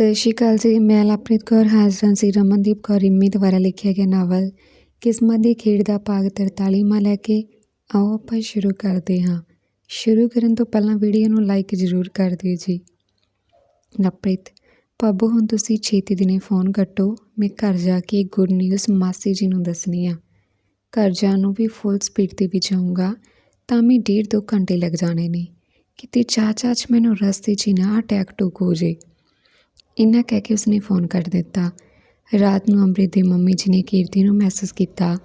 ਸਤਿ ਸ਼੍ਰੀ ਅਕਾਲ ਜੀ। ਮੈਂ ਲਵਪ੍ਰੀਤ ਕੌਰ, ਹਾਜ਼ਰ ਸੀ ਰਮਨਦੀਪ ਕੌਰ ਰਿੰਮੀ ਦੁਆਰਾ ਲਿਖਿਆ ਗਿਆ ਨਾਵਲ। ਕਿਸਮਤ ਦੀ ਖੇਡ ਦਾ ਭਾਗ 43ਵਾਂ ਲੈ ਕੇ ਆਓ ਆਪਾਂ ਸ਼ੁਰੂ ਕਰਦੇ ਹਾਂ। ਸ਼ੁਰੂ ਕਰਨ ਤੋਂ ਪਹਿਲਾਂ ਵੀਡੀਓ ਨੂੰ ਲਾਈਕ ਜ਼ਰੂਰ ਕਰ ਦਿਓ ਜੀ। ਲਪ੍ਰੀਤ ਪਾਬੋ ਹੁਣ ਤੁਸੀਂ ਛੇਤੀ ਦਿਨੇ ਫੋਨ ਕੱਟੋ। ਮੈਂ ਘਰ ਜਾ ਕੇ ਗੁੱਡ ਨਿਊਜ਼ ਮਾਸੀ ਜੀ ਨੂੰ ਦੱਸਣੀ ਆ। ਘਰ ਜਾਣ ਨੂੰ ਵੀ ਫੁੱਲ ਸਪੀਡ ਤੇ ਵੀ ਜਾਊਂਗਾ, ਤਾਂ ਵੀ ਡੇਢ ਦੋ ਘੰਟੇ ਲੱਗ ਜਾਣੇ ਨੇ। ਕਿਤੇ ਚਾਚਾ ਚ ਮੈਨੂੰ ਰਸਤੇ 'ਚ ਹੀ ਨਾ ਅਟੈਕ ਟੁਕ ਹੋ ਜੇ। ਇੰਨਾ ਕਹਿ ਕੇ ਉਸਨੇ ਫੋਨ ਕੱਟ ਦਿੱਤਾ। ਰਾਤ ਨੂੰ ਅੰਮ੍ਰਿਤ ਦੇ ਮੰਮੀ ਜੀ ਨੇ ਕੀਰਤੀ ਨੂੰ ਮੈਸੇਜ ਕੀਤਾ,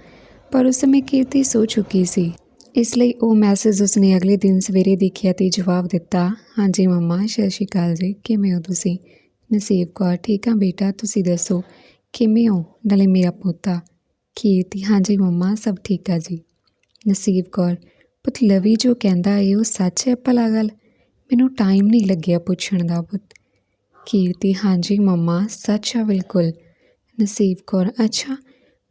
ਪਰ ਉਸ ਸਮੇਂ ਕੀਰਤੀ ਸੋ ਚੁੱਕੀ ਸੀ। ਇਸ ਲਈ ਉਹ ਮੈਸੇਜ ਉਸਨੇ ਅਗਲੇ ਦਿਨ ਸਵੇਰੇ ਦੇਖਿਆ ਤੇ ਜਵਾਬ ਦਿੱਤਾ, ਹਾਂਜੀ ਮੰਮਾ, ਸਤਿ ਸ਼੍ਰੀ ਅਕਾਲ ਜੀ, ਕਿਵੇਂ ਹੋ ਤੁਸੀਂ? ਨਸੀਬ ਕੌਰ, ਠੀਕ ਆ ਬੇਟਾ, ਤੁਸੀਂ ਦੱਸੋ, ਕਿਵੇਂ ਹੋ? ਨਾਲੇ ਮੇਰਾ ਪੋਤਾ। ਕੀਰਤੀ, ਹਾਂਜੀ ਮੰਮਾ, ਸਭ ਠੀਕ ਆ ਜੀ। ਨਸੀਬ ਕੌਰ, ਪੁੱਤ ਲਵੀ ਜੋ ਕਹਿੰਦਾ ਏ, ਉਹ ਸੱਚ ਹੈ ਭਲਾ ਗੱਲ? ਮੈਨੂੰ ਟਾਈਮ ਨਹੀਂ ਲੱਗਿਆ ਪੁੱਛਣ ਦਾ ਪੁੱਤ। ਕੀਰਤੀ ਹਾਂਜੀ, ਮੰਮਾ, ਸੱਚ ਆ ਬਿਲਕੁਲ। ਨਸੀਬ ਕੌਰ, ਅੱਛਾ,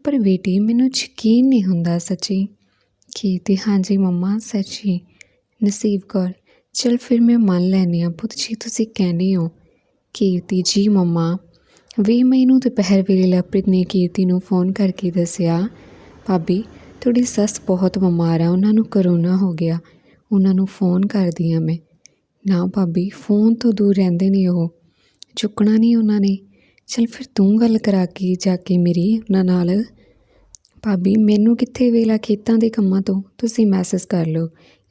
ਪਰ ਬੇਟੀ, ਮੈਨੂੰ ਯਕੀਨ ਨਹੀਂ ਹੁੰਦਾ ਸੱਚੀ। ਕੀਰਤੀ ਹਾਂਜੀ, ਮੰਮਾ, ਸੱਚੀ। ਨਸੀਬ ਕੌਰ, ਚਲ ਫਿਰ ਮੈਂ ਮੰਨ ਲੈਂਦੀ ਹਾਂ, ਪੁੱਤ ਜੀ, ਤੁਸੀਂ ਕਹਿੰਦੇ ਹੋ। ਕੀਰਤੀ ਜੀ, ਮੰਮਾ, ਵੀਹ ਮਈ ਨੂੰ ਦੁਪਹਿਰ ਵੇਲੇ ਲਵਪ੍ਰੀਤ ਨੇ ਕੀਰਤੀ ਨੂੰ ਫੋਨ ਕਰਕੇ ਦੱਸਿਆ, ਭਾਬੀ, ਤੁਹਾਡੀ ਸੱਸ ਬਹੁਤ ਬਿਮਾਰ ਆ, ਉਹਨਾਂ ਨੂੰ ਕਰੋਨਾ ਹੋ ਗਿਆ। ਉਹਨਾਂ ਨੂੰ ਫੋਨ ਕਰਦੀ ਆ ਮੈਂ। ਨਾ, ਭਾਬੀ, ਫੋਨ ਤੋਂ ਦੂਰ ਰਹਿੰਦੇ ਨੇ ਉਹ। ਚੁੱਕਣਾ ਨਹੀਂ ਉਹਨਾਂ ਨੇ। ਚਲ ਫਿਰ ਤੂੰ ਗੱਲ ਕਰਾ ਕੇ ਜਾ ਕੇ ਮੇਰੀ, ਉਹਨਾਂ ਨਾਲ। ਭਾਬੀ, ਮੈਨੂੰ ਕਿੱਥੇ ਵੇਲਾ ਖੇਤਾਂ ਦੇ ਕੰਮਾਂ ਤੋਂ? ਤੁਸੀਂ ਮੈਸੇਜ ਕਰ ਲਓ।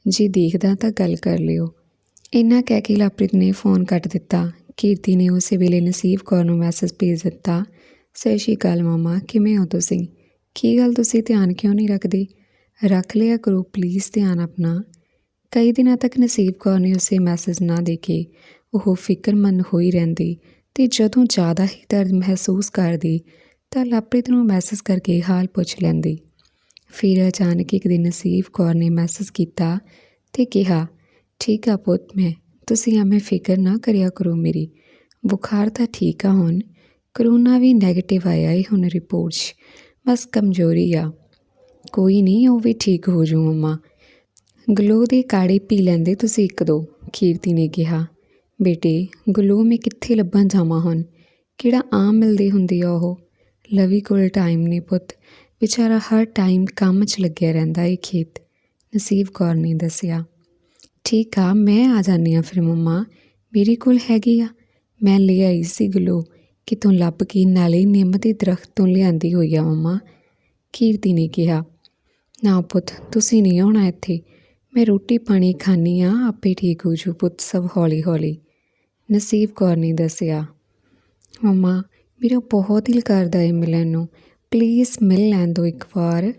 ਜੀ ਦੇਖਦਾ ਤਾਂ ਗੱਲ ਕਰ ਲਿਓ। ਇੰਨਾ ਕਹਿ ਕੇ ਲਵਪ੍ਰੀਤ ਨੇ ਫੋਨ ਕੱਟ ਦਿੱਤਾ। ਕੀਰਤੀ ਨੇ ਉਸੇ ਵੇਲੇ ਨਸੀਬ ਕੌਰ ਨੂੰ ਮੈਸੇਜ ਭੇਜ ਦਿੱਤਾ, ਸਤਿ ਸ਼੍ਰੀ ਅਕਾਲ ਮਾਮਾ, ਕਿਵੇਂ ਹੋ ਤੁਸੀਂ? ਕੀ ਗੱਲ ਤੁਸੀਂ ਧਿਆਨ ਕਿਉਂ ਨਹੀਂ ਰੱਖਦੇ? ਰੱਖ ਲਿਆ ਕਰੋ ਪਲੀਜ਼ ਧਿਆਨ ਆਪਣਾ। ਕਈ ਦਿਨਾਂ ਤੱਕ ਨਸੀਬ ਕੌਰ ਨੇ ਉਸੇ ਮੈਸੇਜ ਨਾ ਦੇਖੇ। ਉਹ ਫਿਕਰਮੰਦ ਹੋਈ ਰਹਿੰਦੀ ਤੇ ਜਦੋਂ ਜ਼ਿਆਦਾ ਹੀ ਦਰਦ ਮਹਿਸੂਸ ਕਰਦੀ ਤਾਂ ਲਵਪ੍ਰੀਤ ਨੂੰ ਮੈਸੇਜ ਕਰਕੇ ਹਾਲ ਪੁੱਛ ਲੈਂਦੀ। ਫਿਰ ਅਚਾਨਕ ਇੱਕ ਦਿਨ ਨਸੀਬ ਕੌਰ ਨੇ ਮੈਸੇਜ ਕੀਤਾ ਤੇ ਕਿਹਾ, ਠੀਕ ਆ ਪੁੱਤ ਮੈਂ, ਤੁਸੀਂ ਐਵੇਂ ਫਿਕਰ ਨਾ ਕਰਿਆ ਕਰੋ ਮੇਰੀ। ਬੁਖਾਰ ਤਾਂ ਠੀਕ ਆ ਹੁਣ, ਕਰੋਨਾ ਵੀ 네ਗੇਟਿਵ ਆਇਆ ਹੈ ਹੁਣ ਰਿਪੋਰਟ 'ਚ ਬਸ ਕਮਜ਼ੋਰੀ ਆ। ਕੋਈ ਨਹੀਂ, ਉਹ ਵੀ ਠੀਕ ਹੋ ਜੂ, ਮਮਾ। ਗਲੋ ਦੇ ਕਾੜੇ ਪੀ ਲੈਂਦੇ ਤੁਸੀਂ ਇੱਕ ਦੋ ਕੀਰਤੀ ਨੇ ਕਿਹਾ। ਬੇਟੇ, ਗਲੋ, ਮੈਂ ਕਿੱਥੇ ਲੱਭਾਂ ਜਾਵਾਂ ਹੁਣ? ਕਿਹੜਾ ਆਮ ਮਿਲਦੀ ਹੁੰਦੀ ਆ ਉਹ? ਲਵੀ ਕੋਲ ਟਾਈਮ ਨਹੀਂ ਪੁੱਤ। ਵਿਚਾਰਾ ਹਰ ਟਾਈਮ ਕੰਮ 'ਚ ਲੱਗਿਆ ਰਹਿੰਦਾ ਏ ਖੇਤ। ਨਸੀਬ ਕੌਰ ਨੇ ਦੱਸਿਆ। ਠੀਕ ਆ, ਮੈਂ ਆ ਜਾਨੀ ਆ ਫਿਰ ਮੰਮਾ। ਮੇਰੇ ਕੋਲ ਹੈਗੀ ਆ। ਮੈਂ ਲੈ ਆਈ ਸੀ ਗਲੋ। ਕਿਤੋਂ ਲੱਭ ਕੇ ਨਾਲੇ ਨਿੰਮ ਦੇ ਦਰਖਤ ਤੋਂ ਲਿਆਂਦੀ ਹੋਈ ਆ ਮੰਮਾ। ਕੀਰਤੀ ਨੇ ਕਿਹਾ। ਨਾ ਪੁੱਤ, ਤੁਸੀਂ ਨਹੀਂ ਆਉਣਾ ਇੱਥੇ। ਮੈਂ ਰੋਟੀ ਪਾਣੀ ਖਾਣੀ ਆ ਆਪੇ ਠੀਕ ਹੋ ਜੂ ਪੁੱਤ, ਸਭ ਹੌਲੀ ਹੌਲੀ ਨਸੀਬ ਕੌਰ ਨੇ ਦੱਸਿਆ, ਮੰਮਾ, ਮੇਰਾ ਬਹੁਤ ਦਿਲ ਕਰਦਾ ਏ ਮਿਲਣ ਨੂੰ। ਪਲੀਜ਼ ਮਿਲ ਲੈਣ ਦਿਓ ਇੱਕ ਵਾਰ।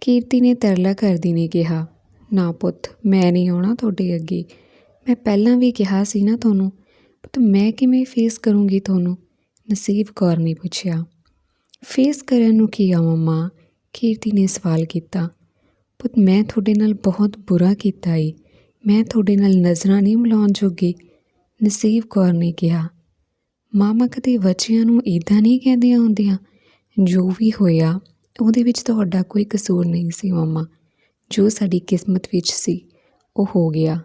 ਕੀਰਤੀ ਨੇ ਤਰਲਾ ਕਰਦੀ ਨੇ ਕਿਹਾ, ਨਾ ਪੁੱਤ, ਮੈਂ ਨਹੀਂ ਆਉਣਾ ਤੁਹਾਡੇ ਅੱਗੇ। ਮੈਂ ਪਹਿਲਾਂ ਵੀ ਕਿਹਾ ਸੀ ਨਾ ਤੁਹਾਨੂੰ, ਪੁੱਤ, ਮੈਂ ਕਿਵੇਂ ਫੇਸ ਕਰੂੰਗੀ ਤੁਹਾਨੂੰ? ਨਸੀਬ ਕੌਰ ਨੇ ਪੁੱਛਿਆ। ਫੇਸ ਕਰਨ ਨੂੰ ਕੀ ਆ ਮੰਮਾ? ਕੀਰਤੀ ਨੇ ਸਵਾਲ ਕੀਤਾ। ਪੁੱਤ, ਮੈਂ ਤੁਹਾਡੇ ਨਾਲ ਬਹੁਤ ਬੁਰਾ ਕੀਤਾ ਏ। ਮੈਂ ਤੁਹਾਡੇ ਨਾਲ ਨਜ਼ਰਾਂ ਨਹੀਂ ਮਿਲਾਉਣ ਜੋਗੀ। ਨਸੀਬ ਕੌਰ ਨੇ ਕਿਹਾ, ਮਾਮਾ ਕਦੇ ਬੱਚਿਆਂ ਨੂੰ ਇਦਾਂ ਨਹੀਂ ਕਹਿੰਦੀਆਂ ਹੁੰਦੀਆਂ, ਜੋ ਵੀ ਹੋਇਆ, ਉਹਦੇ ਵਿੱਚ ਤੁਹਾਡਾ ਕੋਈ ਕਸੂਰ ਨਹੀਂ ਸੀ ਮਾਮਾ। ਜੋ ਸਾਡੀ ਕਿਸਮਤ ਵਿੱਚ ਸੀ, ਉਹ ਹੋ ਗਿਆ।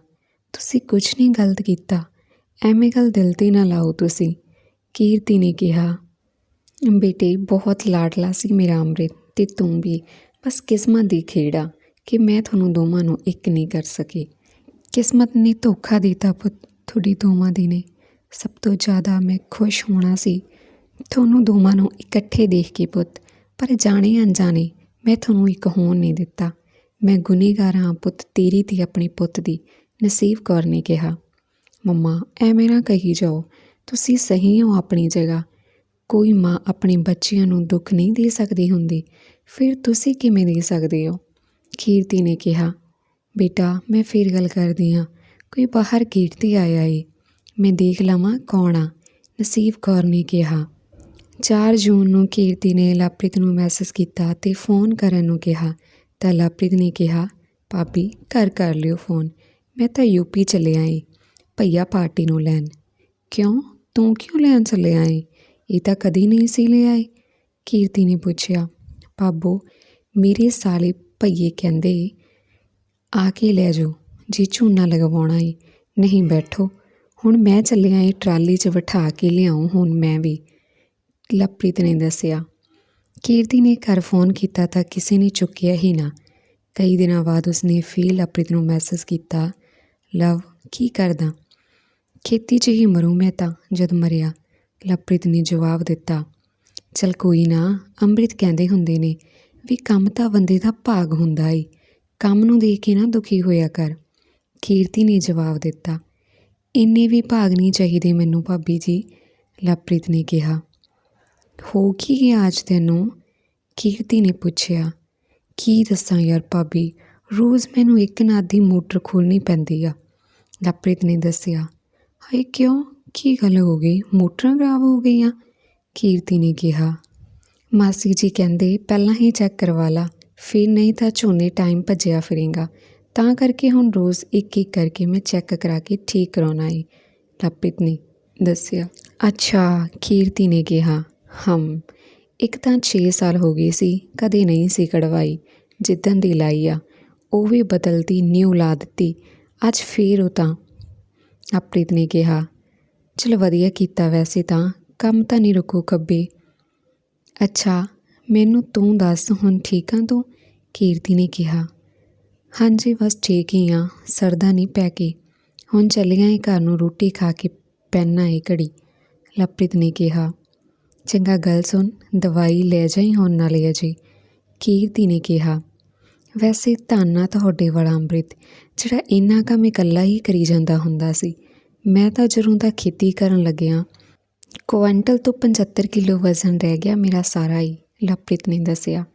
ਤੁਸੀਂ ਕੁਝ ਨਹੀਂ ਗਲਤ ਕੀਤਾ। ਐਵੇਂ ਗੱਲ ਦਿਲ ਤੇ ਨਾ ਲਾਓ ਤੁਸੀਂ, ਕੀਰਤੀ ਨੇ ਕਿਹਾ। ਬੇਟੇ, ਬਹੁਤ ਲਾਡਲਾ ਸੀ ਮੇਰਾ ਅੰਮ੍ਰਿਤ ਤੇ ਤੂੰ ਵੀ। ਬਸ ਕਿਸਮਤ ਦੀ ਖੇੜਾ ਕਿ ਮੈਂ ਤੁਹਾਨੂੰ ਦੋਵਾਂ ਨੂੰ ਇੱਕ ਨਹੀਂ ਕਰ ਸਕੀ। ਕਿਸਮਤ ਨੇ ਧੋਖਾ ਦਿੱਤਾ ਪੁੱਤ। ਤੁਹਾਡੀ ਦੋਵਾਂ ਦੀ ਨੇ। ਸਭ ਤੋਂ ਜ਼ਿਆਦਾ ਮੈਂ ਖੁਸ਼ ਹੋਣਾ ਸੀ। ਤੁਹਾਨੂੰ ਦੋਵਾਂ ਨੂੰ ਇਕੱਠੇ ਦੇਖ ਕੇ ਪੁੱਤ, ਪਰ ਜਾਣੇ ਅਣਜਾਣੇ ਮੈਂ ਤੁਹਾਨੂੰ ਇੱਕ ਹੋਣ ਨਹੀਂ ਦਿੱਤਾ। ਮੈਂ ਗੁਨੇਗਾਰ ਹਾਂ ਪੁੱਤ ਤੇਰੀ ਤੇ ਆਪਣੇ ਪੁੱਤ ਦੀ ਨਸੀਬ ਕੌਰ ਨੇ ਕਿਹਾ। ਮੰਮਾ, ਐਵੇਂ ਨਾ ਕਹੀ ਜਾਓ, ਤੁਸੀਂ ਸਹੀ ਹੋ ਆਪਣੀ ਜਗ੍ਹਾ। ਕੋਈ ਮਾਂ ਆਪਣੇ ਬੱਚਿਆਂ ਨੂੰ ਦੁੱਖ ਨਹੀਂ ਦੇ ਸਕਦੀ ਹੁੰਦੀ, ਫਿਰ ਤੁਸੀਂ ਕਿਵੇਂ ਦੇ ਸਕਦੇ ਹੋ? ਕੀਰਤੀ ਨੇ ਕਿਹਾ। ਬੇਟਾ, ਮੈਂ ਫਿਰ ਗੱਲ ਕਰਦੀ ਹਾਂ। ਕੋਈ ਬਾਹਰ ਗੇਟ ਤੇ ਆਇਆ ਏ। ਮੈਂ ਦੇਖ ਲਵਾਂ ਕੌਣ ਆ। ਨਸੀਬ ਕੌਰ ਨੇ ਕਿਹਾ। 4 ਜੂਨ ਨੂੰ ਕੀਰਤੀ ਨੇ ਲਵਪ੍ਰੀਤ ਨੂੰ ਮੈਸੇਜ ਕੀਤਾ ਤੇ ਫੋਨ ਕਰਨ ਨੂੰ ਕਿਹਾ। ਤਾਂ ਲਵਪ੍ਰੀਤ ਨੇ ਕਿਹਾ, ਭਾਬੀ, ਘਰ ਕਰ ਲਿਓ ਫੋਨ। ਮੈਂ ਤਾਂ ਯੂਪੀ ਚੱਲਿਆ ਏ। ਭਈਆ ਪਾਰਟੀ ਨੂੰ ਲੈਣ। ਕਿਉਂ? ਤੂੰ ਕਿਉਂ ਲੈਣ ਚੱਲਿਆ ਏ? ਇਹ ਤਾਂ ਕਦੀ ਨਹੀਂ ਸੀ ਲਿਆ ਏ। ਕੀਰਤੀ ਨੇ ਪੁੱਛਿਆ ਪਾਬੋ ਮੇਰੇ ਸਾਲੇ ਭਈਏ ਕਹਿੰਦੇ ਆ ਕੇ ਲੈ ਜਾਓ। ਜੀ ਝੂਨਾ ਲਗਵਾਉਣਾ ਏ ਨਹੀਂ ਬੈਠੋ। ਹੁਣ ਮੈਂ ਚੱਲਿਆ ਇਹ ਟਰਾਲੀ 'ਚ ਬਿਠਾ ਕੇ ਲਿਆਉਂ ਹੁਣ ਮੈਂ ਵੀ। ਲਵਪ੍ਰੀਤ ਨੇ ਦੱਸਿਆ, ਕੀਰਤੀ ਨੇ ਘਰ ਫੋਨ ਕੀਤਾ ਤਾਂ ਕਿਸੇ ਨੇ ਚੁੱਕਿਆ ਹੀ ਨਾ। ਕਈ ਦਿਨਾਂ ਬਾਅਦ ਉਸਨੇ ਫੇਰ ਲਵਪ੍ਰੀਤ ਨੂੰ ਮੈਸੇਜ ਕੀਤਾ, ਲਵ, ਕੀ ਕਰਦਾ? ਖੇਤੀ 'ਚ ਹੀ ਮਰੂ ਮੈਂ ਤਾਂ, ਜਦ ਮਰਿਆ। ਲਵਪ੍ਰੀਤ ਨੇ ਜਵਾਬ ਦਿੱਤਾ, ਚਲ ਕੋਈ ਨਾ, ਅੰਮ੍ਰਿਤ ਕਹਿੰਦੇ ਹੁੰਦੇ ਨੇ ਵੀ ਕੰਮ ਤਾਂ ਬੰਦੇ ਦਾ ਭਾਗ ਹੁੰਦਾ ਏ ਕੰਮ ਨੂੰ ਦੇਖ ਕੇ ਨਾ ਦੁਖੀ ਹੋਇਆ ਕਰ। ਕੀਰਤੀ ਨੇ ਜਵਾਬ ਦਿੱਤਾ, ਇੰਨੇ ਵੀ ਭਾਗ ਨਹੀਂ ਚਾਹੀਦੇ ਮੈਨੂੰ, ਭਾਬੀ ਜੀ, ਲਵਪ੍ਰੀਤ ਨੇ ਕਿਹਾ। ਹੋ ਕੀ ਗਿਆ ਅੱਜ ਤੈਨੂੰ? ਕੀਰਤੀ ਨੇ ਪੁੱਛਿਆ। ਕੀ ਦੱਸਾਂ ਯਾਰ ਭਾਬੀ, ਰੋਜ਼ ਮੈਨੂੰ ਇੱਕ ਨਾ ਅੱਧੀ ਮੋਟਰ ਖੋਲਣੀ ਪੈਂਦੀ ਆ, ਲਵਪ੍ਰੀਤ ਨੇ ਦੱਸਿਆ। ਹਾਏ ਕਿਉਂ? ਕੀ ਗੱਲ ਹੋ ਗਈ? ਮੋਟਰਾਂ ਖਰਾਬ ਹੋ ਗਈਆਂ? ਕੀਰਤੀ ਨੇ ਕਿਹਾ। ਮਾਸੀ ਜੀ ਕਹਿੰਦੇ, ਪਹਿਲਾਂ ਹੀ ਚੈੱਕ ਕਰਵਾ ਲਾ, ਫਿਰ ਨਹੀਂ ਤਾਂ ਝੋਨੇ ਟਾਈਮ ਭੱਜਿਆ ਫਿਰੇਗਾ। ਤਾਂ ਕਰਕੇ ਹੁਣ ਰੋਜ਼ ਇੱਕ ਇੱਕ ਕਰਕੇ ਮੈਂ ਚੈੱਕ ਕਰਾ ਕੇ ਠੀਕ ਕਰਾਉਣਾ ਏ। ਲਵਪ੍ਰੀਤ ਨੇ ਦੱਸਿਆ। ਅੱਛਾ, ਕੀਰਤੀ ਨੇ ਕਿਹਾ, ਹਮ, ਇੱਕ ਤਾਂ 6 ਸਾਲ ਹੋ ਗਏ ਸੀ, ਕਦੇ ਨਹੀਂ ਸੀ ਕਢਵਾਈ, ਜਿੱਦਣ ਦੀ ਲਾਈ ਆ, ਉਹ ਵੀ ਬਦਲਦੀ ਨਿਊ ਲਾ ਦਿੱਤੀ, ਅੱਜ ਫੇਰ ਉਹ ਤਾਂ। ਆਪ੍ਰੀਤ ਨੇ ਕਿਹਾ, ਚਲ ਵਧੀਆ ਕੀਤਾ ਵੈਸੇ ਤਾਂ, ਕੰਮ ਤਾਂ ਨਹੀਂ ਰੁਕੋ ਕੱਬੇ ਅੱਛਾ, ਮੈਨੂੰ ਤੂੰ ਦੱਸ, ਹੁਣ ਠੀਕ ਆ ਤੂੰ? ਕੀਰਤੀ ਨੇ ਕਿਹਾ। ਹਾਂਜੀ, ਬਸ ਠੀਕ ਹੀ ਆ। ਸਰਦਾ ਨਹੀਂ ਪੈ ਕੇ। ਹੁਣ ਚੱਲੀਆਂ ਏ ਘਰ ਨੂੰ ਰੋਟੀ ਖਾ ਕੇ ਪੈਣਾ ਏ ਘੜੀ। ਲਵਪ੍ਰੀਤ ਨੇ ਕਿਹਾ, ਚੰਗਾ ਗੱਲ ਸੁਣ, ਦਵਾਈ ਲੈ ਜਾਈ ਹੁਣ ਨਾਲੇ ਅਜੇ। ਕੀਰਤੀ ਨੇ ਕਿਹਾ, ਵੈਸੇ ਧੰਨਾ ਤੁਹਾਡੇ ਵਾਲਾ ਅੰਮ੍ਰਿਤ, ਜਿਹੜਾ ਇੰਨਾ ਕੰਮ ਇਕੱਲਾ ਹੀ ਕਰੀ ਜਾਂਦਾ ਹੁੰਦਾ ਸੀ। ਮੈਂ ਤਾਂ ਜਦੋਂ ਦਾ ਖੇਤੀ ਕਰਨ ਲੱਗਿਆ ਕੁਇੰਟਲ ਤੋਂ 75 ਕਿਲੋ ਵਜ਼ਨ ਰਹਿ ਗਿਆ ਮੇਰਾ ਸਾਰਾ ਹੀ ਲਵਪ੍ਰੀਤ ਨੇ ਦੱਸਿਆ।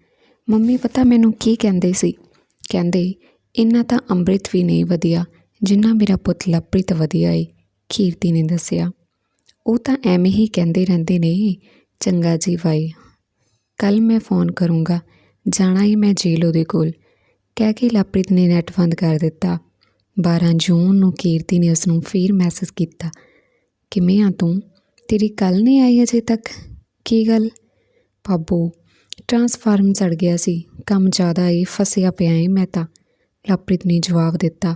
ਮੰਮੀ, ਪਤਾ ਮੈਨੂੰ ਕੀ ਕਹਿੰਦੇ ਸੀ? ਕਹਿੰਦੇ, ਇੰਨਾ ਤਾਂ ਅੰਮ੍ਰਿਤ ਵੀ ਨਹੀਂ ਵਧੀਆ, ਜਿੰਨਾ ਮੇਰਾ ਪੁੱਤ ਲਵਪ੍ਰੀਤ ਵਧੀਆ ਏ, ਕੀਰਤੀ ਨੇ ਦੱਸਿਆ। ਉਹ ਤਾਂ ਐਵੇਂ ਹੀ ਕਹਿੰਦੇ ਰਹਿੰਦੇ ਨੇ, ਚੰਗਾ ਜੀ ਭਾਈ ਕੱਲ ਮੈਂ ਫੋਨ ਕਰੂੰਗਾ, ਜਾਣਾ ਹੀ ਮੈਂ ਜੇਲ੍ਹ ਉਹਦੇ ਕੋਲ। ਕਹਿ ਕੇ ਲਵਪ੍ਰੀਤ ਨੇ ਨੈਟ ਬੰਦ ਕਰ ਦਿੱਤਾ। 12 ਜੂਨ ਨੂੰ ਕੀਰਤੀ ਨੇ ਉਸ ਨੂੰ ਫਿਰ ਮੈਸੇਜ ਕੀਤਾ, ਕਿਵੇਂ ਆ ਤੂੰ? ਤੇਰੀ ਕੱਲ ਨਹੀਂ ਆਈ ਅਜੇ ਤੱਕ? ਕੀ ਗੱਲ? ਪਾਬੋ ਟਰਾਂਸਫਾਰਮ ਚੜ ਗਿਆ ਸੀ। ਕੰਮ ਜ਼ਿਆਦਾ ਏ, ਫਸਿਆ ਪਿਆ ਏ ਮੈਂ ਤਾਂ। ਲਵਪ੍ਰੀਤ ਨੇ ਜਵਾਬ ਦਿੱਤਾ,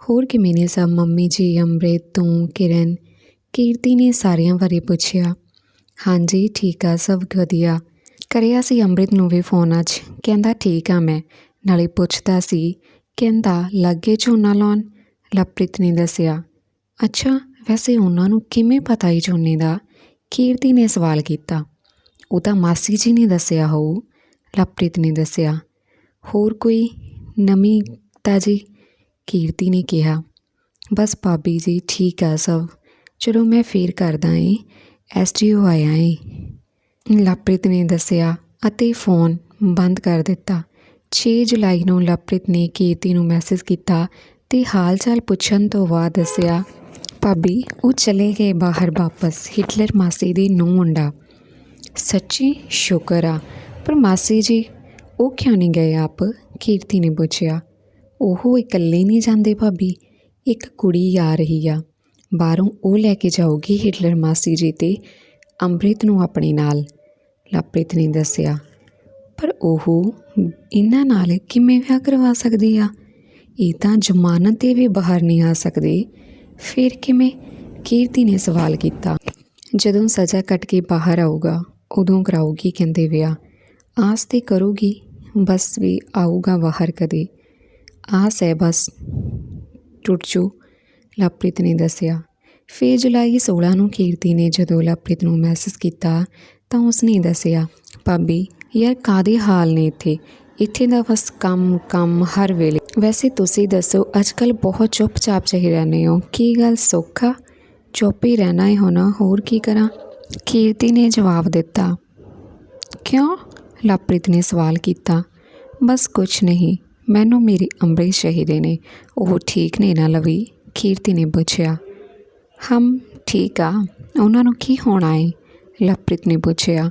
ਹੋਰ ਕਿਵੇਂ ਨੇ ਸਭ? ਮੰਮੀ ਜੀ, ਅੰਮ੍ਰਿਤ, ਤੂੰ, ਕਿਰਨ, ਕੀਰਤੀ ਨੇ ਸਾਰਿਆਂ ਬਾਰੇ ਪੁੱਛਿਆ। ਹਾਂਜੀ, ਠੀਕ ਆ, ਸਭ ਵਧੀਆ। ਕਰਿਆ ਸੀ ਅੰਮ੍ਰਿਤ ਨੂੰ ਵੀ ਫੋਨ ਅੱਜ। ਕਹਿੰਦਾ, ਠੀਕ ਆ ਮੈਂ। ਨਾਲੇ ਪੁੱਛਦਾ ਸੀ, ਕਹਿੰਦਾ, ਲੱਗੇ ਝੋਨਾ ਲਾਉਣ? ਲਵਪ੍ਰੀਤ ਨੇ ਦੱਸਿਆ, ਅੱਛਾ, ਵੈਸੇ ਉਹਨਾਂ ਨੂੰ ਕਿਵੇਂ ਪਤਾ ਹੀ ਝੋਨੇ ਦਾ? ਕੀਰਤੀ ਨੇ ਸਵਾਲ ਕੀਤਾ ਉਹ ਤਾਂ ਮਾਸੀ ਜੀ ਨੇ ਦੱਸਿਆ ਹੋਊ, ਲਵਪ੍ਰੀਤ ਨੇ ਦੱਸਿਆ। ਹੋਰ ਕੋਈ ਨਵੀਂ ਤਾਜੀ ਕੀਰਤੀ ਨੇ ਕਿਹਾ। ਬਸ ਭਾਬੀ ਜੀ, ਠੀਕ ਆ ਸਭ। ਚਲੋ ਮੈਂ ਫੇਰ ਕਰਦਾ ਏ ਐਸਟੀਓ ਆਇਆ ਏ। ਲਵਪ੍ਰੀਤ ਨੇ ਦੱਸਿਆ ਅਤੇ ਫੋਨ ਬੰਦ ਕਰ ਦਿੱਤਾ। 6 ਜੁਲਾਈ ਨੂੰ ਲਵਪ੍ਰੀਤ ਨੇ ਕੀਰਤੀ ਨੂੰ ਮੈਸੇਜ ਕੀਤਾ ਤੇ ਹਾਲ ਚਾਲ ਪੁੱਛਣ ਤੋਂ ਬਾਅਦ ਦੱਸਿਆ, ਭਾਬੀ, ਉਹ ਚਲੇ ਗਏ ਬਾਹਰ ਵਾਪਸ, ਹਿਟਲਰ ਮਾਸੀ ਦੀ ਨੂੰ ਮੁੰਡਾ। ਸੱਚੀ ਸ਼ੁਕਰ ਆ। ਪਰ ਮਾਸੀ ਜੀ, ਉਹ ਕਿਉਂ ਨਹੀਂ ਗਏ ਆਪ? ਕੀਰਤੀ ਨੇ ਪੁੱਛਿਆ। ਉਹ ਇਕੱਲੇ ਨਹੀਂ ਜਾਂਦੇ ਭਾਬੀ, ਇੱਕ ਕੁੜੀ ਆ ਰਹੀ ਆ। ਬਾਹਰੋਂ ਉਹ ਲੈ ਕੇ ਜਾਊਗੀ ਹਿਟਲਰ ਮਾਸੀ ਜੀ ਤੇ ਅੰਮ੍ਰਿਤ ਨੂੰ ਆਪਣੇ ਨਾਲ ਲਵਪ੍ਰੀਤ ਨੇ ਦੱਸਿਆ। ਪਰ ਉਹ ਇਹਨਾਂ ਨਾਲ ਕਿਵੇਂ ਵਿਆਹ ਕਰਵਾ ਸਕਦੀ ਆ? ਇਹ ਤਾਂ ਜ਼ਮਾਨਤ ਤੇ ਵੀ ਬਾਹਰ ਨਹੀਂ ਆ ਸਕਦੇ। ਫਿਰ ਕਿਵੇਂ? ਕੀਰਤੀ ਨੇ ਸਵਾਲ ਕੀਤਾ। ਜਦੋਂ ਸਜ਼ਾ ਕੱਟ ਕੇ ਬਾਹਰ ਆਊਗਾ ਉਦੋਂ ਕਰਾਊਗੀ ਕਹਿੰਦੇ ਵਿਆਹ। ਆਸ ਤੇ ਕਰੂਗੀ, ਬਸ ਵੀ ਆਊਗਾ ਬਾਹਰ ਕਦੇ। ਆਸ ਹੈ ਬਸ, ਟੁੱਟ ਜੂ ਲਵਪ੍ਰੀਤ ਨੇ ਦੱਸਿਆ। ਫਿਰ ਜੁਲਾਈ 16 ਨੂੰ ਕੀਰਤੀ ਨੇ ਜਦੋਂ ਲਵਪ੍ਰੀਤ ਨੂੰ ਮੈਸੇਜ ਕੀਤਾ, ਤਾਂ ਉਸਨੇ ਦੱਸਿਆ, ਭਾਬੀ, ਯਾਰ ਕਾਦੇ ਹਾਲ ਨੇ ਇੱਥੇ? ਇੱਥੇ ਦਾ ਬਸ ਕੰਮ ਕੰਮ ਹਰ ਵੇਲੇ। ਵੈਸੇ ਤੁਸੀਂ ਦੱਸੋ ਅੱਜਕੱਲ ਬਹੁਤ ਚੁੱਪਚਾਪ ਚਾਹੀ ਰਹਿੰਦੇ ਹੋ। ਕੀ ਗੱਲ ਸੌਖਾ? ਚੁੱਪ ਹੀ ਰਹਿਣਾ ਹੈ ਹੋਣਾ, ਹੋਰ ਕੀ ਕਰਾਂ? ਕੀਰਤੀ ਨੇ ਜਵਾਬ ਦਿੱਤਾ, ਕਿਉਂ? ਲਵਪ੍ਰੀਤ ਨੇ ਸਵਾਲ ਕੀਤਾ, ਬਸ ਕੁਛ ਨਹੀਂ, ਮੈਨੂੰ ਮੇਰੀ ਅੰਮ੍ਰਿਤ ਸ਼ਹੀਦੇ ਨੇ, ਉਹ ਠੀਕ ਨੇ ਨਾ ਲਵੀ? ਕੀਰਤੀ ਨੇ ਪੁੱਛਿਆ, ਹਮ, ਠੀਕ ਆ, ਉਹਨਾਂ ਨੂੰ ਕੀ ਹੋਣਾ ਏ? ਲਵਪ੍ਰੀਤ ਨੇ ਪੁੱਛਿਆ,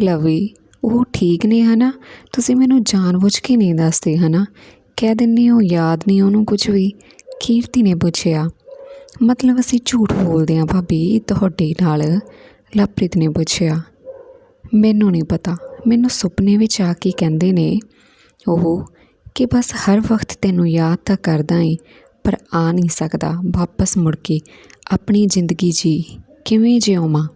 ਲਵੀ, ਉਹ ਠੀਕ ਨੇ ਹਨਾ? ਤੁਸੀਂ ਮੈਨੂੰ ਜਾਣਬੁੱਝ ਕੇ ਨਹੀਂ ਦੱਸਦੇ ਹਨਾ? ਕਹਿ ਦਿੰਦੇ ਹੋ ਯਾਦ ਨਹੀਂ ਉਹਨੂੰ ਕੁਝ ਵੀ? ਕੀਰਤੀ ਨੇ ਪੁੱਛਿਆ, ਮਤਲਬ ਅਸੀਂ ਝੂਠ ਬੋਲਦੇ ਹਾਂ ਭਾਬੀ ਤੁਹਾਡੇ ਨਾਲ? ਲਵਪ੍ਰੀਤ ਨੇ ਪੁੱਛਿਆ, ਮੈਨੂੰ ਨਹੀਂ ਪਤਾ, ਮੈਨੂੰ ਸੁਪਨੇ ਵਿੱਚ ਆ ਕੇ ਕਹਿੰਦੇ ਨੇ, ਉਹ, ਕਿ ਬਸ ਹਰ ਵਕਤ ਤੈਨੂੰ ਯਾਦ ਤਾਂ ਕਰਦਾ ਏ ਪਰ ਆ ਨਹੀਂ ਸਕਦਾ, ਵਾਪਸ ਮੁੜ ਕੇ ਆਪਣੀ ਜ਼ਿੰਦਗੀ ਜੀ, ਕਿਵੇਂ ਜਿਉਵਾਂ?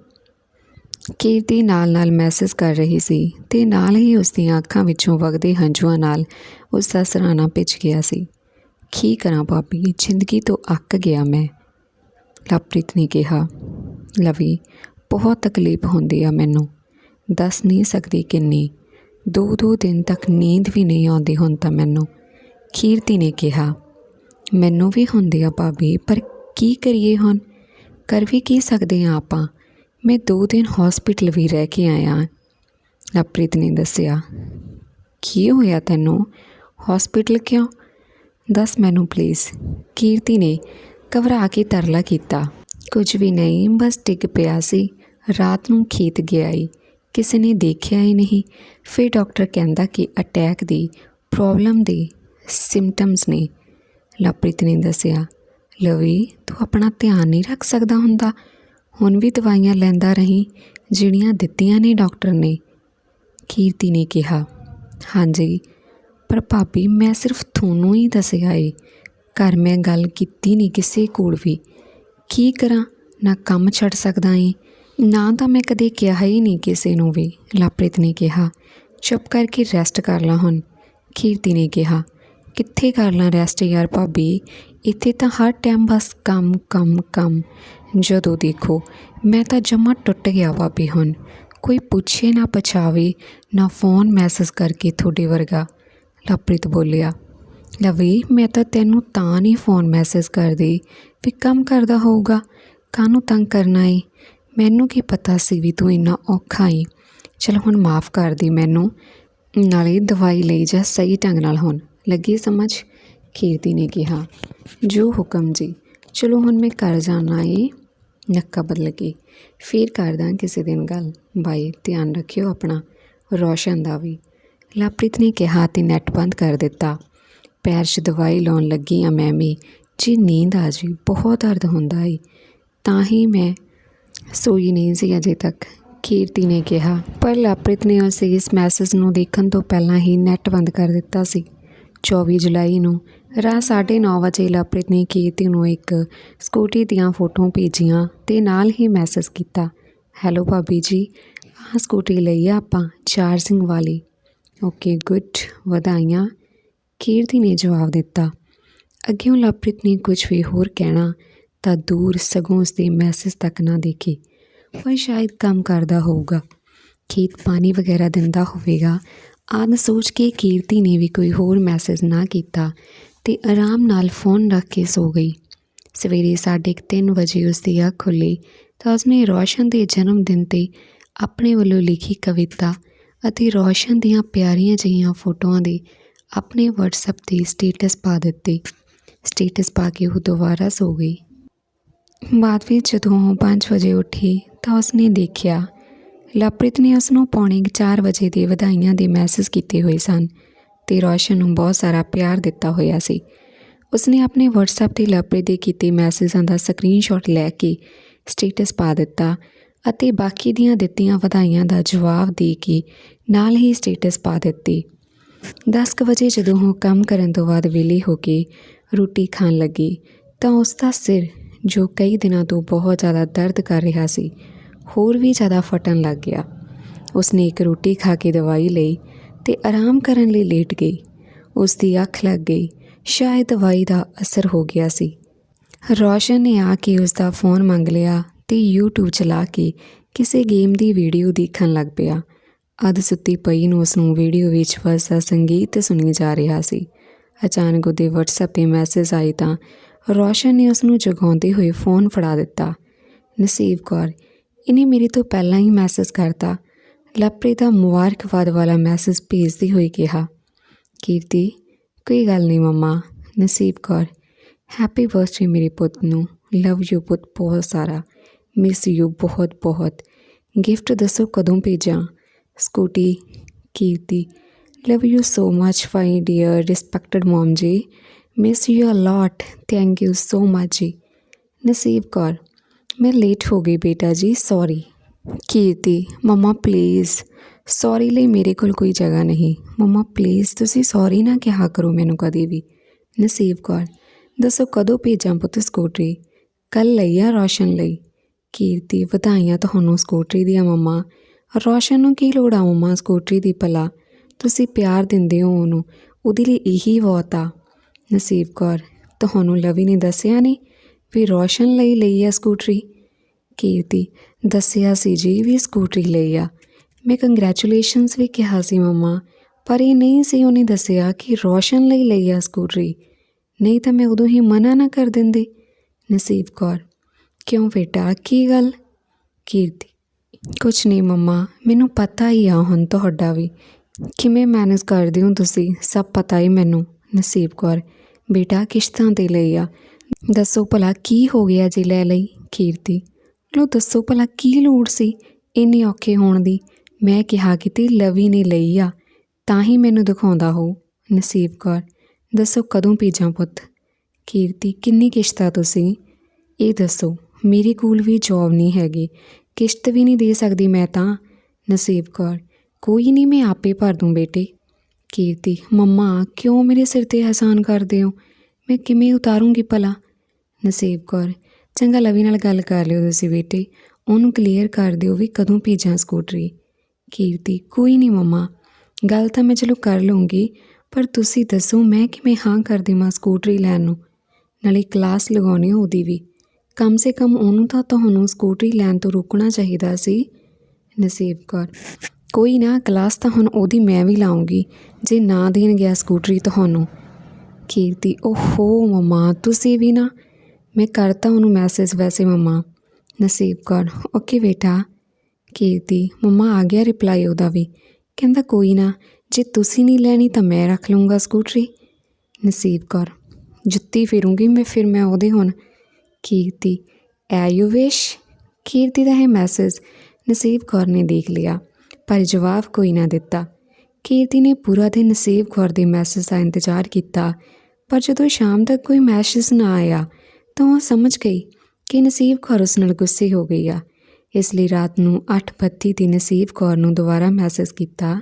ਕੀਰਤੀ ਨਾਲ ਨਾਲ ਮੈਸੇਜ ਕਰ ਰਹੀ ਸੀ ਤੇ ਨਾਲ ਹੀ ਉਸ ਦੀਆਂ ਅੱਖਾਂ ਵਿੱਚੋਂ ਵਗਦੇ ਹੰਝੂਆਂ ਨਾਲ ਉਸ ਦਾ ਸਰਾਣਾ ਭਿੱਜ ਗਿਆ ਸੀ। ਕੀ ਕਰਾਂ ਭਾਬੀ, ਜ਼ਿੰਦਗੀ ਤੋਂ ਅੱਕ ਗਿਆ ਮੈਂ ਲਵਪ੍ਰੀਤ ਨੇ ਕਿਹਾ। ਲਵੀ ਬਹੁਤ ਤਕਲੀਫ ਹੁੰਦੀ ਆ ਮੈਨੂੰ। ਦੱਸ ਨਹੀਂ ਸਕਦੀ ਕਿੰਨੀ ਦੋ ਦੋ ਦਿਨ ਤੱਕ ਨੀਂਦ ਵੀ ਨਹੀਂ ਆਉਂਦੀ ਹੁਣ ਤਾਂ ਮੈਨੂੰ। ਕੀਰਤੀ ਨੇ ਕਿਹਾ, ਮੈਨੂੰ ਵੀ ਹੁੰਦੀ ਆ ਭਾਬੀ, ਪਰ ਕੀ ਕਰੀਏ ਹੁਣ? ਕਰ ਵੀ ਕੀ ਸਕਦੇ ਆ ਆਪਾਂ? ਮੈਂ ਦੋ ਦਿਨ ਹਸਪੀਟਲ ਵੀ ਰਹਿ ਕੇ ਆਇਆ ਲਵਪ੍ਰੀਤ ਨੇ ਦੱਸਿਆ, ਕੀ ਹੋਇਆ ਤੈਨੂੰ? ਹਸਪੀਟਲ ਕਿਉਂ? ਦੱਸ ਮੈਨੂੰ ਪਲੀਜ਼ ਕੀਰਤੀ ਨੇ ਘਬਰਾ ਕੇ ਤਰਲਾ ਕੀਤਾ। ਕੁਝ ਵੀ ਨਹੀਂ, ਬਸ ਡਿੱਗ ਪਿਆ ਸੀ। ਰਾਤ ਨੂੰ ਖੇਤ ਗਿਆ ਏ ਕਿਸੇ ਨੇ ਦੇਖਿਆ ਹੀ ਨਹੀਂ। ਫਿਰ ਡਾਕਟਰ ਕਹਿੰਦਾ ਕਿ ਅਟੈਕ ਦੀ ਪ੍ਰੋਬਲਮ ਦੇ ਸਿੰਪਟਮਸ ਨੇ। ਲਵਪ੍ਰੀਤ ਨੇ ਦੱਸਿਆ, ਲਵੀ, ਤੂੰ ਆਪਣਾ ਧਿਆਨ ਨਹੀਂ ਰੱਖ ਸਕਦਾ ਹੁੰਦਾ। ਹੁਣ ਵੀ ਦਵਾਈਆਂ ਲੈਂਦਾ ਰਹੀਂ, ਜਿਹੜੀਆਂ ਦਿੱਤੀਆਂ ਨੇ ਡਾਕਟਰ ਨੇ। ਕੀਰਤੀ ਨੇ ਕਿਹਾ, ਹਾਂਜੀ, ਪਰ ਭਾਬੀ, ਮੈਂ ਸਿਰਫ ਤੁਹਾਨੂੰ ਹੀ ਦੱਸਿਆ ਏ। ਘਰ ਮੈਂ ਗੱਲ ਕੀਤੀ ਨਹੀਂ ਕਿਸੇ ਕੋਲ ਵੀ। ਕੀ ਕਰਾਂ? ਨਾ ਕੰਮ ਛੱਡ ਸਕਦਾ ਏ ਨਾ ਤਾਂ ਮੈਂ ਕਦੇ ਕਿਹਾ ਹੀ ਨਹੀਂ ਕਿਸੇ ਨੂੰ ਵੀ, ਲਾਪ੍ਰਿਤ ਨੇ ਕਿਹਾ। ਚੁੱਪ ਕਰਕੇ ਰੈਸਟ ਕਰ ਲਾ ਹੁਣ ਕੀਰਤੀ ਨੇ ਕਿਹਾ। ਕਿੱਥੇ ਕਰ ਲਾਂ ਰੈਸਟ ਯਾਰ ਭਾਬੀ? ਇੱਥੇ ਤਾਂ ਹਰ ਟਾਈਮ ਬਸ ਕੰਮ ਕੰਮ ਕੰਮ। ਜਦੋਂ ਦੇਖੋ, ਮੈਂ ਤਾਂ ਜਮਾ ਟੁੱਟ ਗਿਆ ਭਾਬੀ ਹੁਣ। ਕੋਈ ਪੁੱਛੇ ਨਾ ਪਛਾਵੇ, ਨਾ ਫੋਨ ਮੈਸੇਜ ਕਰਕੇ ਤੁਹਾਡੇ ਵਰਗਾ ਲਵਪ੍ਰੀਤ ਬੋਲਿਆ। ਲਵੀ, ਮੈਂ ਤਾਂ ਤੈਨੂੰ ਤਾਂ ਨਹੀਂ ਫੋਨ ਮੈਸੇਜ ਕਰਦੀ ਵੀ ਕੰਮ ਕਰਦਾ ਹੋਊਗਾ, ਕਾਹਨੂੰ ਤੰਗ ਕਰਨਾ ਏ? ਮੈਨੂੰ ਕੀ ਪਤਾ ਸੀ ਵੀ ਤੂੰ ਇੰਨਾ ਔਖਾ ਈ? ਚਲ ਹੁਣ ਮਾਫ ਕਰ ਦੀ ਮੈਨੂੰ। ਨਾਲੇ ਦਵਾਈ ਲਈ ਜਾ ਸਹੀ ਢੰਗ ਨਾਲ ਹੁਣ। ਲੱਗੀ ਸਮਝ? ਕੀਰਤੀ ਨੇ ਕਿਹਾ। ਜੋ ਹੁਕਮ ਜੀ। ਚਲੋ ਹੁਣ ਮੈਂ ਘਰ ਜਾਣਾ ਏ। ਨੱਕਾ ਬਦਲ ਕੇ। ਫੇਰ ਕਰਦਾ ਕਿਸੇ ਦਿਨ ਗੱਲ। ਬਾਈ, ਧਿਆਨ ਰੱਖਿਓ ਆਪਣਾ। ਰੋਸ਼ਨ ਦਾ ਵੀ। ਲਵਪ੍ਰੀਤ ਨੇ ਕਿਹਾ ਤੇ ਨੈਟ ਬੰਦ ਕਰ ਦਿੱਤਾ। ਪੈਰ 'ਚ ਦਵਾਈ ਲਾਉਣ ਲੱਗੀ ਆ ਮੈਂ ਵੀ। ਜੀ ਨੀਂਦ ਆ ਜੀ, ਬਹੁਤ ਦਰਦ ਹੁੰਦਾ ਏ। ਤਾਂ ਹੀ ਮੈਂ ਸੋਈ ਨਹੀਂ ਸੀ ਅਜੇ ਤੱਕ। ਕੀਰਤੀ ਨੇ ਕਿਹਾ, ਪਰ ਲਵਪ੍ਰੀਤ ਨੇ ਉਸ ਇਸ ਮੈਸੇਜ ਨੂੰ ਦੇਖਣ ਤੋਂ ਪਹਿਲਾਂ ਹੀ ਨੈਟ ਬੰਦ ਕਰ ਦਿੱਤਾ ਸੀ। 24 ਜੁਲਾਈ ਨੂੰ ਰਾਤ 9:30 ਵਜੇ ਲਵਪ੍ਰੀਤ ਨੇ ਕੀਰਤੀ ਨੂੰ ਇੱਕ ਸਕੂਟੀ ਦੀਆਂ ਫੋਟੋਆਂ ਭੇਜੀਆਂ ਤੇ ਨਾਲ ਹੀ ਮੈਸੇਜ ਕੀਤਾ ਹੈਲੋ ਭਾਬੀ ਜੀ, ਆਹ ਸਕੂਟੀ ਲਈ ਆ ਆਪਾਂ, ਚਾਰਜਿੰਗ ਵਾਲੀ। ਓਕੇ ਗੁੱਡ ਵਧਾਈਆਂ। ਕੀਰਤੀ ਨੇ ਜਵਾਬ ਦਿੱਤਾ। ਅੱਗੇ ਲਵਪ੍ਰੀਤ ਨੇ ਕੁਝ ਵੀ ਹੋਰ ਕਹਿਣਾ ਤਾਂ ਦੂਰ ਸਗੋਂ ਉਸ ਦੇ ਮੈਸੇਜ ਤੱਕ ਨਾ ਦੇਖੀ। ਪਰ ਸ਼ਾਇਦ ਕੰਮ ਕਰਦਾ ਹੋਊਗਾ। ਖੇਤ ਪਾਣੀ ਵਗੈਰਾ ਦਿੰਦਾ ਹੋਵੇਗਾ। ਆਦਿ ਸੋਚ ਕੇ ਕੀਰਤੀ ਨੇ ਵੀ ਕੋਈ ਹੋਰ ਮੈਸੇਜ ਨਾ ਕੀਤਾ ਤੇ ਆਰਾਮ ਨਾਲ ਫੋਨ ਰੱਖ ਕੇ ਸੋ ਗਈ। ਸਵੇਰੇ 3:30 ਵਜੇ ਉਸ ਦੀ ਅੱਖ ਖੁੱਲੀ ਤਾਂ ਉਸਨੇ ਰੋਸ਼ਨ ਦੇ ਜਨਮ ਦਿਨ ਤੇ ਆਪਣੇ ਵੱਲੋਂ ਲਿਖੀ ਕਵਿਤਾ ਅਤੇ ਰੋਸ਼ਨ ਦੀਆਂ ਪਿਆਰੀਆਂ ਜਿਹੀਆਂ ਫੋਟੋਆਂ ਦੇ ਆਪਣੇ WhatsApp ਤੇ ਸਟੇਟਸ ਪਾ ਦਿੱਤੇ। ਸਟੇਟਸ ਪਾ ਕੇ ਉਹ ਦੁਬਾਰਾ ਸੋ ਗਈ। ਬਾਅਦ ਵਿੱਚ ਜਦੋਂ ਉਹ 5 ਵਜੇ ਉੱਠੀ ਤਾਂ ਉਸਨੇ ਦੇਖਿਆ ਲਵਪ੍ਰੀਤ ਨੇ ਉਸ ਨੂੰ ਪੌਣੇ 4 ਵਜੇ ਦੇ ਵਧਾਈਆਂ ਦੇ ਮੈਸੇਜ ਕੀਤੇ ਹੋਏ ਸਨ ਤੇ ਰੌਸ਼ਨ ਨੂੰ ਬਹੁਤ ਸਾਰਾ ਪਿਆਰ ਦਿੱਤਾ ਹੋਇਆ ਸੀ। ਉਸਨੇ ਆਪਣੇ WhatsApp ਤੇ ਲਵਪ੍ਰੀਤ ਦੇ ਕੀਤੇ ਮੈਸੇਜਾਂ ਦਾ ਸਕਰੀਨਸ਼ਾਟ ਲੈ ਕੇ ਸਟੇਟਸ ਪਾ ਦਿੱਤਾ ਅਤੇ ਬਾਕੀ ਦੀਆਂ ਦਿੱਤੀਆਂ ਵਧਾਈਆਂ ਦਾ ਜਵਾਬ ਦੇ ਕੇ ਨਾਲ ਹੀ ਸਟੇਟਸ ਪਾ ਦਿੱਤੀ। 10 ਵਜੇ ਜਦੋਂ ਉਹ ਕੰਮ ਕਰਨ ਤੋਂ ਬਾਅਦ ਵਿਹਲੀ ਹੋ ਕੇ ਰੋਟੀ ਖਾਣ ਲੱਗੀ ਤਾਂ ਉਸ ਦਾ ਸਿਰ ਜੋ ਕਈ ਦਿਨਾਂ ਤੋਂ ਬਹੁਤ ਜ਼ਿਆਦਾ ਦਰਦ ਕਰ ਰਿਹਾ ਸੀ, ਹੋਰ ਵੀ ਜ਼ਿਆਦਾ ਫਟਣ ਲੱਗ ਗਿਆ। ਉਸਨੇ ਇੱਕ ਰੋਟੀ ਖਾ ਕੇ ਦਵਾਈ ਲਈ ਤੇ ਆਰਾਮ ਕਰਨ ਲਈ ਲੇਟ ਗਈ। ਉਸ ਦੀ ਅੱਖ ਲੱਗ ਗਈ। ਸ਼ਾਇਦ ਦਵਾਈ ਦਾ ਅਸਰ ਹੋ ਗਿਆ ਸੀ। ਰੋਸ਼ਨ ਨੇ ਆ ਕੇ ਉਸ ਦਾ ਫੋਨ ਮੰਗ ਲਿਆ ਤੇ YouTube ਚਲਾ ਕੇ ਕਿਸੇ ਗੇਮ ਦੀ ਵੀਡੀਓ ਦੇਖਣ ਲੱਗ ਪਿਆ। ਅੱਧ ਸੁੱਤੀ ਪਈ ਨੂੰ ਉਸ ਨੂੰ ਵੀਡੀਓ ਵਿੱਚ ਵਸਦਾ ਸੰਗੀਤ ਸੁਣੀ ਜਾ ਰਿਹਾ ਸੀ। ਅਚਾਨਕ ਉਹਦੇ WhatsApp ਤੇ ਮੈਸੇਜ ਆਈ ਤਾਂ ਰੌਸ਼ਨ ਨੇ ਉਸ ਨੂੰ ਜਗਾਉਂਦੇ ਹੋਏ ਫੋਨ ਫੜਾ ਦਿੱਤਾ। ਨਸੀਬ ਕੌਰ, ਇਹਨੇ ਮੇਰੇ ਤੋਂ ਪਹਿਲਾਂ ਹੀ ਮੈਸੇਜ ਕਰਤਾ। ਲਵਪ੍ਰੀਤ ਦਾ ਮੁਬਾਰਕਬਾਦ ਵਾਲਾ ਮੈਸੇਜ ਭੇਜਦੀ ਹੋਈ ਕਿਹਾ, ਕੀਰਤੀ, ਕੋਈ ਗੱਲ ਨਹੀਂ mama. Nasib Kaur, happy birthday ਮੇਰੇ ਪੁੱਤ ਨੂੰ। ਲਵ ਯੂ ਪੁੱਤ ਬਹੁਤ ਸਾਰਾ। ਮਿਸ ਯੂ ਬਹੁਤ ਬਹੁਤ। ਗਿਫਟ ਦੱਸੋ ਕਦੋਂ ਭੇਜਾਂ? Scooty, Kirti, love you so much fi dear respected mom ਜੀ। Miss you a lot thank you so much ਜੀ ਨਸੀਬ ਕੌਰ ਮੈਂ ਲੇਟ ਹੋ ਗਈ ਬੇਟਾ ਜੀ sorry Kirti mama please sorry ਲਈ ਮੇਰੇ ਕੋਲ ਕੋਈ ਜਗ੍ਹਾ ਨਹੀਂ ਮਮਾ ਪਲੀਜ਼ ਤੁਸੀਂ ਸੌਰੀ ਨਾ ਕਿਹਾ ਕਰੋ ਮੈਨੂੰ ਕਦੇ ਵੀ ਨਸੀਬ ਕੌਰ ਦੱਸੋ ਕਦੋਂ ਭੇਜਾਂ ਪੁੱਤ ਸਕੂਟਰੀ ਕੱਲ ਲਈ ਆ ਰੌਸ਼ਨ ਲਈ ਕੀਰਤੀ ਵਧਾਈਆਂ ਤੁਹਾਨੂੰ ਸਕੂਟਰੀ ਦੀਆਂ ਮੰਮਾ ਰੌਸ਼ਨ ਨੂੰ ਕੀ ਲੋੜ ਆ ਮੰਮਾ ਸਕੂਟਰੀ ਦੀ ਭਲਾ ਤੁਸੀਂ ਪਿਆਰ ਦਿੰਦੇ ਹੋ ਉਹਨੂੰ ਉਹਦੇ ਲਈ ਇਹੀ ਬਹੁਤ ਆ ਨਸੀਬ ਕੌਰ, ਤੁਹਾਨੂੰ ਲਵੀ ਨੇ ਦੱਸਿਆ ਨਹੀਂ ਵੀ ਰੋਸ਼ਨ ਲਈ ਲਈ ਆ ਸਕੂਟਰੀ? ਕੀਰਤੀ, ਦੱਸਿਆ ਸੀ ਜੀ ਵੀ ਸਕੂਟਰੀ ਲਈ ਆ। ਮੈਂ ਕੰਗ੍ਰੈਚੁਲੇਸ਼ਨਸ ਵੀ ਕਿਹਾ ਸੀ ਮੰਮਾ, ਪਰ ਇਹ ਨਹੀਂ ਸੀ ਉਹਨੇ ਦੱਸਿਆ ਕਿ ਰੋਸ਼ਨ ਲਈ ਲਈ ਆ ਸਕੂਟਰੀ। ਨਹੀਂ ਤਾਂ ਮੈਂ ਉਦੋਂ ਹੀ ਮਨਾ ਨਾ ਕਰ ਦਿੰਦੀ। ਨਸੀਬ ਕੌਰ, ਕਿਉਂ ਬੇਟਾ, ਕੀ ਗੱਲ? ਕੀਰਤੀ, ਕੁਛ ਨਹੀਂ ਮੰਮਾ, ਮੈਨੂੰ ਪਤਾ ਹੀ ਆ ਹੁਣ ਤੁਹਾਡਾ ਵੀ। ਕਿਵੇਂ ਮੈਨੇਜ ਕਰਦੇ ਹੋ ਤੁਸੀਂ? ਸਭ ਪਤਾ ਹੀ ਮੈਨੂੰ। ਨਸੀਬ ਕੌਰ ਬੇਟਾ, ਕਿਸ਼ਤਾਂ ਤੇ ਲਈ ਆ। ਦੱਸੋ ਭਲਾ ਕੀ ਹੋ ਗਿਆ ਜੇ ਲੈ ਲਈ ਕੀਰਤੀ ਲੋ ਦੱਸੋ ਭਲਾ ਕੀ ਲੋੜ ਸੀ ਇੰਨੇ ਔਖੇ ਹੋਣ ਦੀ? ਮੈਂ ਕਿਹਾ ਕਿਤੇ ਲਵੀ ਨੇ ਲਈ ਆ, ਤਾਂ ਹੀ ਮੈਨੂੰ ਦਿਖਾਉਂਦਾ ਹੋ, ਨਸੀਬ ਕੌਰ। ਦੱਸੋ ਕਦੋਂ ਭੇਜਾਂ ਪੁੱਤ? ਕੀਰਤੀ ਕਿੰਨੀ ਕਿਸ਼ਤ ਆ ਤੁਸੀਂ? ਇਹ ਦੱਸੋ, ਮੇਰੇ ਕੋਲ ਵੀ ਜੌਬ ਨਹੀਂ ਹੈਗੀ। ਕਿਸ਼ਤ ਵੀ ਨਹੀਂ ਦੇ ਸਕਦੀ ਮੈਂ ਤਾਂ, ਨਸੀਬ ਕੌਰ। ਕੋਈ ਨਹੀਂ, ਮੈਂ ਆਪੇ ਭਰ ਦੂੰ ਬੇਟੇ। ਕੀਰਤੀ, ਮੰਮਾ, ਕਿਉਂ ਮੇਰੇ ਸਿਰ ਤੇ ਅਹਿਸਾਨ ਕਰਦੇ ਹੋ? ਮੈਂ ਕਿਵੇਂ ਉਤਾਰੂੰਗੀ ਭਲਾ? ਨਸੀਬ ਕੌਰ, ਚੰਗਾ ਲਵੀ ਨਾਲ ਗੱਲ ਕਰ ਲਿਓ ਤੁਸੀਂ ਬੇਟੇ। ਉਹਨੂੰ ਕਲੀਅਰ ਕਰ ਦਿਓ ਵੀ ਕਦੋਂ ਭੇਜਾਂ ਸਕੂਟਰੀ। ਕੀਰਤੀ, ਕੋਈ ਨਹੀਂ ਮੰਮਾ। ਗੱਲ ਤਾਂ ਮੈਂ ਚਲੋ ਕਰ ਲਵਾਂਗੀ ਪਰ ਤੁਸੀਂ ਦੱਸੋ ਮੈਂ ਕਿਵੇਂ ਹਾਂ ਕਰ ਦੇਵਾਂ ਸਕੂਟਰੀ ਲੈਣ ਨੂੰ? ਨਾਲੇ ਕਲਾਸ ਲਗਾਉਣੀ ਉਹਦੀ ਵੀ। ਕਮ ਸੇ ਕਮ ਉਹਨੂੰ ਤਾਂ ਤੁਹਾਨੂੰ ਸਕੂਟਰੀ ਲੈਣ ਤੋਂ ਰੋਕਣਾ ਚਾਹੀਦਾ ਸੀ। ਨਸੀਬ ਕੌਰ ਕੋਈ ਨਾ ਕਲਾਸ ਤਾਂ ਹੁਣ ਉਹਦੀ ਮੈਂ ਵੀ ਲਾਉਂਗੀ। ਜੇ ਨਾ ਦੇਣ ਗਿਆ ਸਕੂਟਰੀ ਤੁਹਾਨੂੰ। ਕੀਰਤੀ, ਓਹੋ ਮਮਾ, ਤੁਸੀਂ ਵੀ ਨਾ। ਮੈਂ ਕਰਤਾ ਉਹਨੂੰ ਮੈਸੇਜ ਵੈਸੇ ਮਮਾ। ਨਸੀਬ ਕੌਰ, ਓਕੇ ਬੇਟਾ। ਕੀਰਤੀ, ਮਮਾ ਆ ਗਿਆ ਰਿਪਲਾਈ ਉਹਦਾ ਵੀ। ਕਹਿੰਦਾ ਕੋਈ ਨਾ, ਜੇ ਤੁਸੀਂ ਨਹੀਂ ਲੈਣੀ ਤਾਂ ਮੈਂ ਰੱਖ ਲੂੰਗਾ ਸਕੂਟਰੀ। ਨਸੀਬ ਕੌਰ, ਜੁੱਤੀ ਫੇਰੂੰਗੀ ਮੈਂ, ਫਿਰ ਮੈਂ ਉਹਦੇ ਹੁਣ। ਕੀਰਤੀ, ਐ ਯੂ ਵਿਸ਼? ਕੀਰਤੀ ਦਾ ਇਹ ਮੈਸੇਜ ਨਸੀਬ ਕੌਰ ਨੇ ਦੇਖ ਲਿਆ। ਪਰ ਜਵਾਬ ਕੋਈ ਨਾ ਦਿੱਤਾ। ਕੀਰਤੀ ਨੇ ਪੂਰਾ ਦਿਨ ਨਸੀਬ ਕੌਰ ਦੇ ਮੈਸੇਜ ਦਾ ਇੰਤਜ਼ਾਰ ਕੀਤਾ, ਪਰ ਜਦੋਂ ਸ਼ਾਮ ਤੱਕ ਕੋਈ ਮੈਸੇਜ ਨਾ ਆਇਆ, ਤਾਂ ਉਹ ਸਮਝ ਗਈ ਕਿ ਨਸੀਬ ਕੌਰ ਉਸ ਨਾਲ ਗੁੱਸੇ ਹੋ ਗਈ ਆ। ਇਸ ਲਈ ਰਾਤ ਨੂੰ 8:32 ਤੇ ਨਸੀਬ ਕੌਰ ਨੂੰ ਦੁਬਾਰਾ ਮੈਸੇਜ ਕੀਤਾ,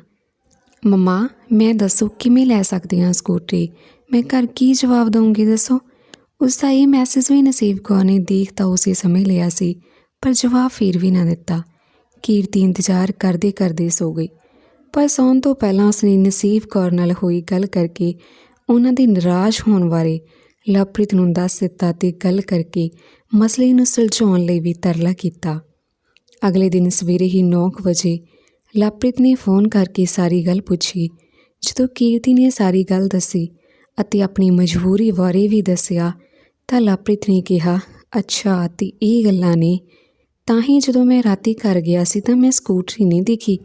ਮਮਾ, ਮੈਂ ਦੱਸੋ, ਕਿਵੇਂ ਲੈ ਸਕਦੀ ਹਾਂ ਸਕੂਟਰੀ? ਮੈਂ ਘਰ ਕੀ ਜਵਾਬ ਦਵਾਂਗੀ ਦੱਸੋ? ਉਸ ਦਾ ਇਹ ਮੈਸੇਜ ਵੀ ਨਸੀਬ ਕੌਰ ਨੇ ਦੇਖ ਤਾਂ ਉਸੇ ਸਮੇਂ ਲਿਆ ਸੀ, ਪਰ ਜਵਾਬ ਫਿਰ ਵੀ ਨਾ ਦਿੱਤਾ। ਕੀਰਤੀ ਇੰਤਜ਼ਾਰ ਕਰਦੇ ਕਰਦੇ ਸੋ ਗਈ। ਪਰ ਸੌਣ ਤੋਂ ਪਹਿਲਾਂ ਉਸਨੇ ਨਸੀਬ ਕੌਰ ਨਾਲ ਹੋਈ ਗੱਲ ਕਰਕੇ ਉਹਨਾਂ ਦੇ ਨਿਰਾਸ਼ ਹੋਣ ਬਾਰੇ ਲਵਪ੍ਰੀਤ ਨੂੰ ਦੱਸ ਦਿੱਤਾ ਤੇ ਗੱਲ ਕਰਕੇ ਮਸਲੇ ਨੂੰ ਸੁਲਝਾਉਣ ਲਈ ਵੀ ਤਰਲਾ ਕੀਤਾ। ਅਗਲੇ ਦਿਨ ਸਵੇਰੇ ਹੀ 9 ਵਜੇ ਲਵਪ੍ਰੀਤ ਨੇ ਫੋਨ ਕਰਕੇ ਸਾਰੀ ਗੱਲ ਪੁੱਛੀ, ਜਦੋਂ ਕੀਰਤੀ ਨੇ ਸਾਰੀ ਗੱਲ ਦੱਸੀ ਅਤੇ ਆਪਣੀ ਮਜਬੂਰੀ ਬਾਰੇ ਵੀ ਦੱਸਿਆ ਤਾਂ ਲਵਪ੍ਰੀਤ ਨੇ ਕਿਹਾ, ਅੱਛਾ, ਤੇ ਇਹ ਗੱਲਾਂ ਨੇ ਤਾਂ ਹੀ ਜਦੋਂ ਮੈਂ ਰਾਤੀ ਘਰ ਗਿਆ ਸੀ ਤਾਂ ਮੈਂ ਸਕੂਟਰੀ ਨਹੀਂ ਦੇਖੀ।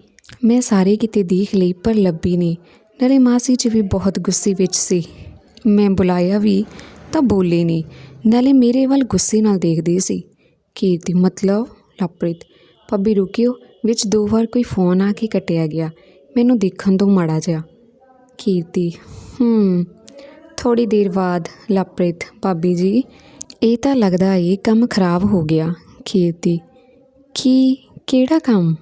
ਮੈਂ ਸਾਰੇ ਕਿਤੇ ਦੇਖ ਲਈ ਪਰ ਲੱਭੀ ਨਹੀਂ। ਨਾਲੇ ਮਾਸੀ ਜੀ ਵੀ ਬਹੁਤ ਗੁੱਸੇ ਵਿੱਚ ਸੀ। ਮੈਂ ਬੁਲਾਇਆ ਵੀ ਤਾਂ ਬੋਲੇ ਨਹੀਂ। ਨਾਲੇ ਮੇਰੇ ਵੱਲ ਗੁੱਸੇ ਨਾਲ ਦੇਖਦੇ ਸੀ। ਕੀਰਤੀ ਮਤਲਬ? ਲਵਪ੍ਰੀਤ ਪੱਬੀ ਰੁਕਿਓ, ਵਿੱਚ ਦੋ ਵਾਰ ਕੋਈ ਫੋਨ ਆ ਕੇ ਕੱਟਿਆ ਗਿਆ। ਮੈਨੂੰ ਦੇਖਣ ਤੋਂ ਮਾੜਾ ਜਿਹਾ। ਕੀਰਤੀ ਹੂੰ। ਥੋੜੀ ਦੇਰ ਬਾਅਦ ਲਵਪ੍ਰੀਤ ਭਾਬੀ ਜੀ, ਇਹ ਤਾਂ ਲੱਗਦਾ ਏ ਕੰਮ ਖਰਾਬ ਹੋ ਗਿਆ। ਕੀਰਤੀ ਕੀ ਕਿਹੜਾ ਕੰਮ?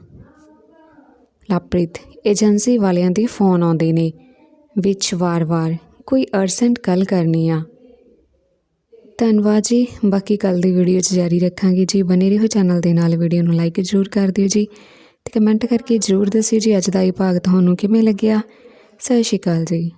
ਲਵਪ੍ਰੀਤ ਏਜੰਸੀ ਵਾਲਿਆਂ ਦੇ ਫੋਨ ਆਉਂਦੇ ਨੇ, ਵਿੱਚ ਵਾਰ-ਵਾਰ ਕੋਈ ਅਰਜੈਂਟ ਗੱਲ ਕਰਨੀ ਆ। ਧੰਨਵਾਦ ਜੀ, ਬਾਕੀ ਕੱਲ ਦੀ ਵੀਡੀਓ 'ਚ ਜਾਰੀ ਰੱਖਾਂਗੇ ਜੀ। ਬਨੇ ਰਹੋ ਚੈਨਲ ਦੇ ਨਾਲ, ਵੀਡੀਓ ਨੂੰ ਲਾਈਕ ਜ਼ਰੂਰ ਕਰ ਦਿਓ ਜੀ ਤੇ ਕਮੈਂਟ ਕਰਕੇ ਜ਼ਰੂਰ ਦੱਸਿਓ ਜੀ। ਅੱਜ ਦਾ ਇਹ ਭਾਗ ਤੁਹਾਨੂੰ ਕਿਵੇਂ ਲੱਗਿਆ? ਸਤਿ ਸ਼੍ਰੀ ਅਕਾਲ ਜੀ।